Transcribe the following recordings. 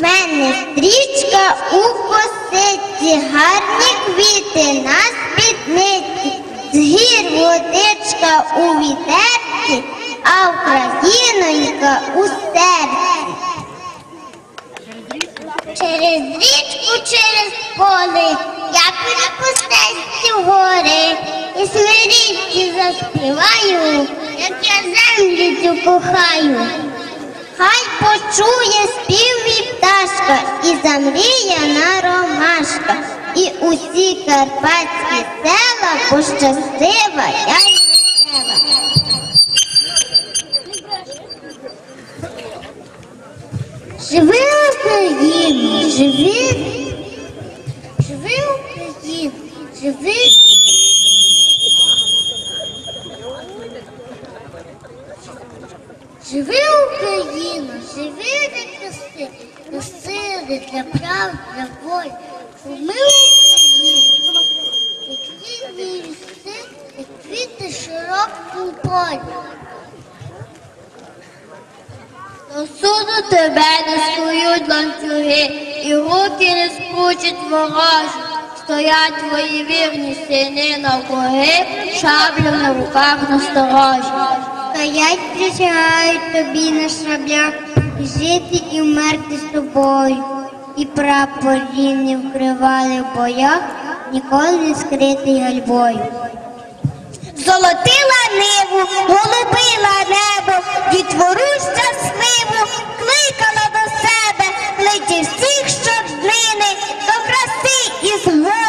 Мене стрічка у косиці, гарні квіти на спідниці, з гір водичка у вітерці, а Українонька у серці. Через річку, через поле я перепустаюсь у гори і свирічці заспіваю, як я землю цю кохаю. Хай почує спів мій пташка і замріяна ромашка, і усі карпатські села пощастива я й весела. Живи Україна, живи, живи Україна, живи. Живи Україна, живи для краси, для для прав, для волі. Ми Україна, як рідні ліси, як квіти широкому полі. Суду тебе не скують ланцюги, і руки не скручать ворожі. Стоять твої вірні сини навкруги, шаблю на руках насторожі. Стоять, присягають тобі на шаблях, жити і вмерти з тобою. І прапор рівний вкривали в боях, ніколи не скритий гальбою. Золотила ниву, голубила небо, дітвору щасливу, кликала до себе, кличе всіх, ними до краси і згоди,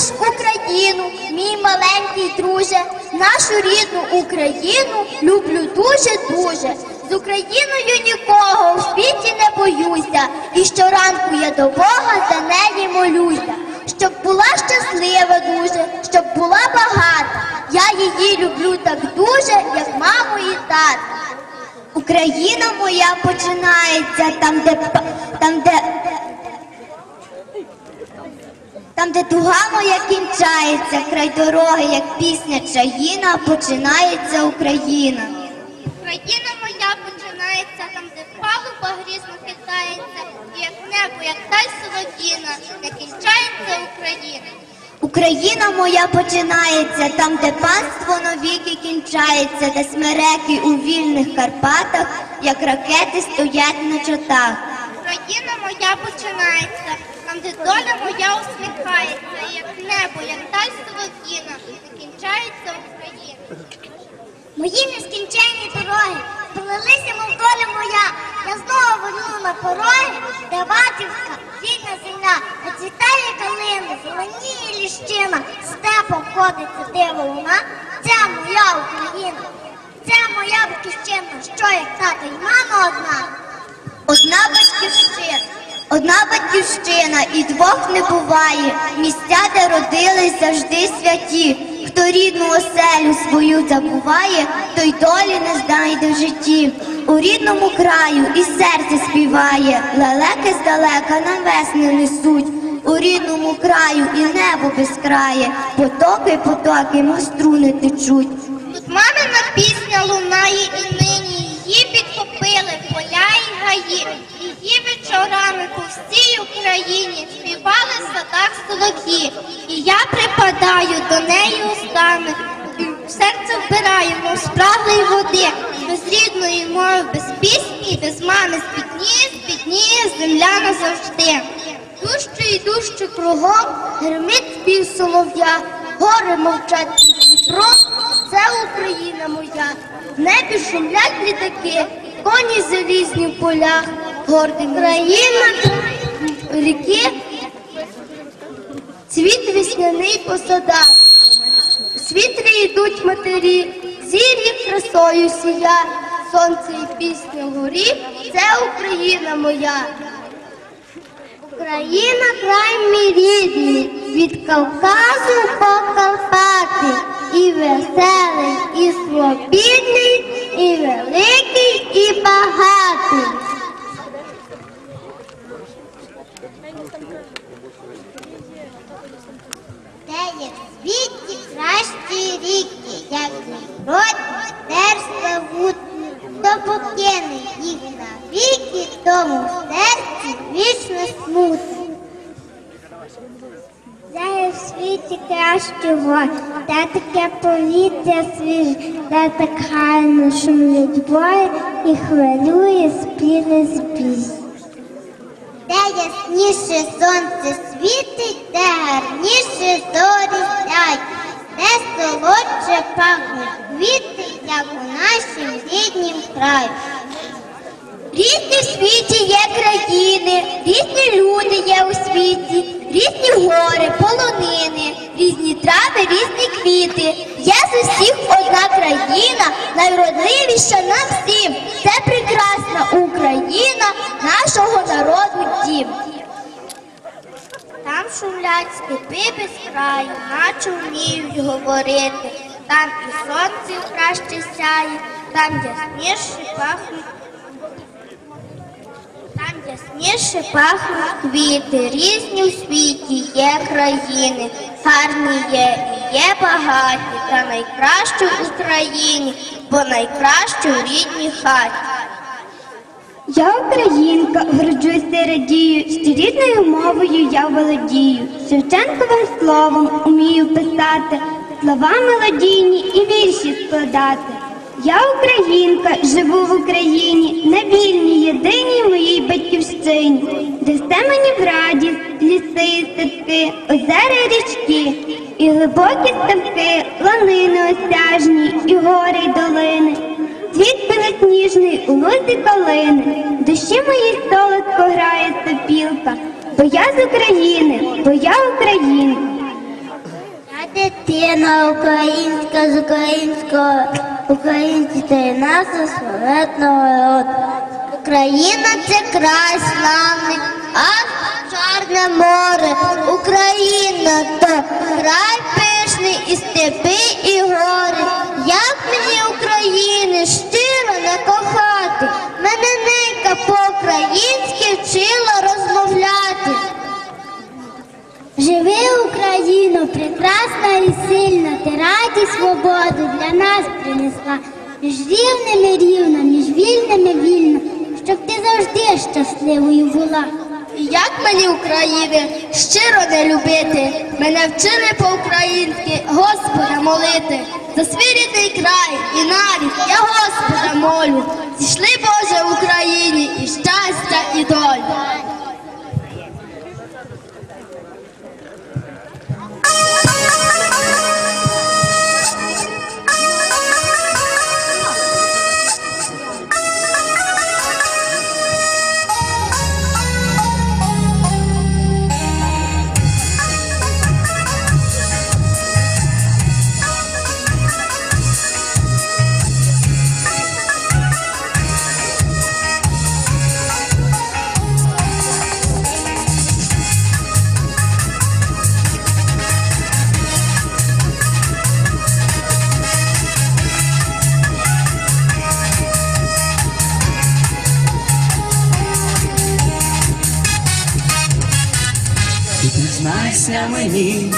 ти Україну, мій маленький друже, нашу рідну Україну люблю дуже-дуже. З Україною нікого в світі не боюся, і щоранку я до Бога за неї молюся, щоб була щаслива дуже, щоб була багата. Я її люблю так дуже, як маму і тата. Україна моя починається там, де там, де там, де туга моя кінчається, край дороги, як пісня чаїна, починається Україна. Україна моя починається там, де палуба грізно хитається, і як небо, як та й солодіна, не кінчається Україна. Україна моя починається там, де панство навіки кінчається, де смереки у вільних Карпатах, як ракети стоять на чотах. Україна моя починається, де доля моя усміхається, як небо, як й солодіна, не кінчається Україна. Мої нескінченні дороги полилися, мов доля моя. Я знову верну на пороги, де батьківська рідна земля, оцвітає калина, зеленіє ліщина, степом ходиться диво луна. Це моя Україна, це моя батьківщина, що як тато і мама одна. Одна батьківщина, одна батьківщина і двох не буває. Місця, де родились завжди святі. Хто рідну оселю свою забуває, той долі не знайде в житті. У рідному краю і серце співає, лелеки здалека на весни несуть. У рідному краю і небо безкрає, потоки, потоки, мов струни течуть. Тут мамина пісня лунає і нині її підхопили поля і гаї. Її вечорами по всій Україні співали в садах солов'ї. І я припадаю до неї устами, серце вбираю, мов спраглої води, без рідної мови, без пісні, без мами спітніє, спітніє земля назавжди. Дужче і дужче кругом гримить спів солов'я, гори мовчать під Дніпром, це Україна моя. В небі шумлять літаки, коні залізні в полях, горди країна ріки, цвіт весняний по садах. Світлі йдуть матері, зір'ї красою сія, сонце і пісня горі, це Україна моя. Україна край мій рідний, від Кавказу по Карпати, і веселий, і свобідний, і великий, і багатий. Де є в світі кращі ріки, як народ, теж славути хто покине їх навіки, тому в серці вічно смутно. Де в світі кращого, де таке повітря свіже, де так гарно шумлять бої і хвилює співи збіж. Де ясніше сонце світить, де гарніше зорі сяють, де солодше пахнуть квіти, як у нашім ріднім краю. Різні в світі є країни, різні люди є у світі, різні гори, полонини, різні трави, різні квіти. Є з усіх одна країна, найвродливіша на всім. Це прекрасна Україна, нашого народу дім. Шумлять степи без краю, наче вміють говорити. Там і сонце краще сяє, там ясніше пахнуть там ясніше пахнуть квіти, різні у світі є країни, гарні є і є багаті, та найкращу в Україні, бо найкращу в рідній хаті. Я українка, горджуся, радію, що рідною мовою я володію. Шевченковим словом умію писати, слова мелодійні і вірші складати. Я українка, живу в Україні, на вільній єдиній моїй батьківщині, де все мені в радість, ліси степки, озера річки, і глибокі ставки, ланини осяжні, і гори й долини. Світ білосніжний у лузі калини, душі моїй солодко грає сопілка, бо я з України, бо я українка. Я дитина українська з українського, українці наша славетного роду. Україна це край славний, а чорне море. Україна то край пишний і степи, і гори. Як мені України щиро не кохати, мене ненька по-українськи вчила розмовляти. Живи Україно, прекрасна і сильна, ти радість свободу для нас принесла. Між рівними рівна, між вільними вільна, щоб ти завжди щасливою була. Як мені України щиро не любити, мене вчили по-українськи Господа молити. За свій рідний край і навіть я Господа молю. Зійшли Боже в Україні і щастя, признайся мені,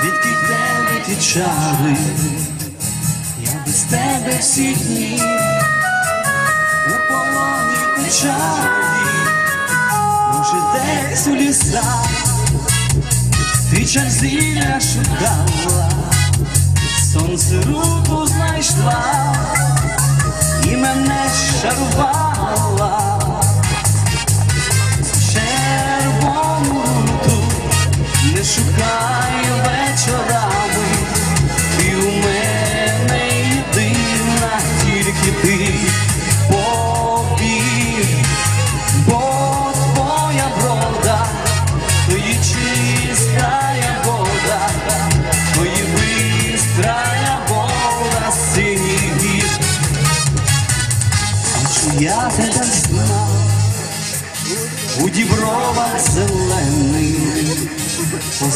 звідки в тебе ті чари, я без тебе всі дні. У полоні печалі, може десь у лісах. Ти час шукала, сонце руку знайшла. І мене шарувала. Не шукай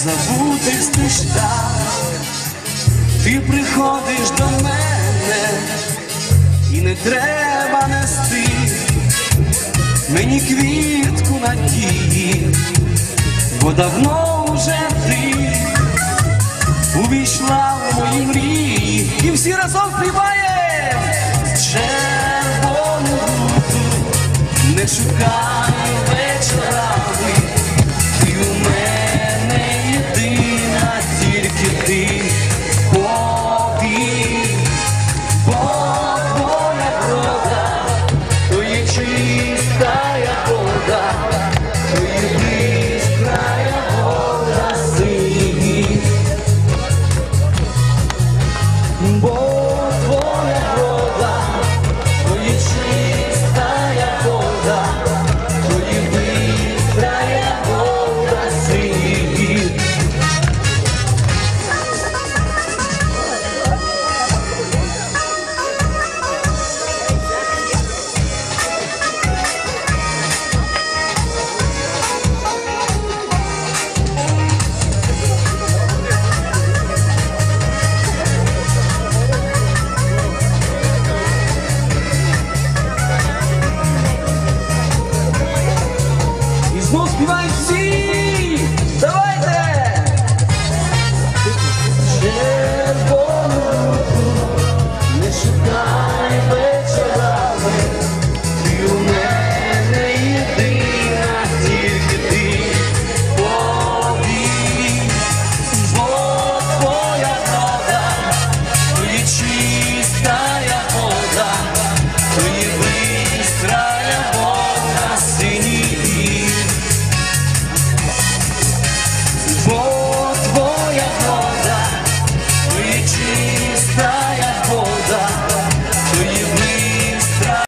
забутих стежках ти приходиш до мене і не треба нести мені квітку надії, бо давно вже ти увійшла в мої мрії і всі разом співає червону, не шукай вечора.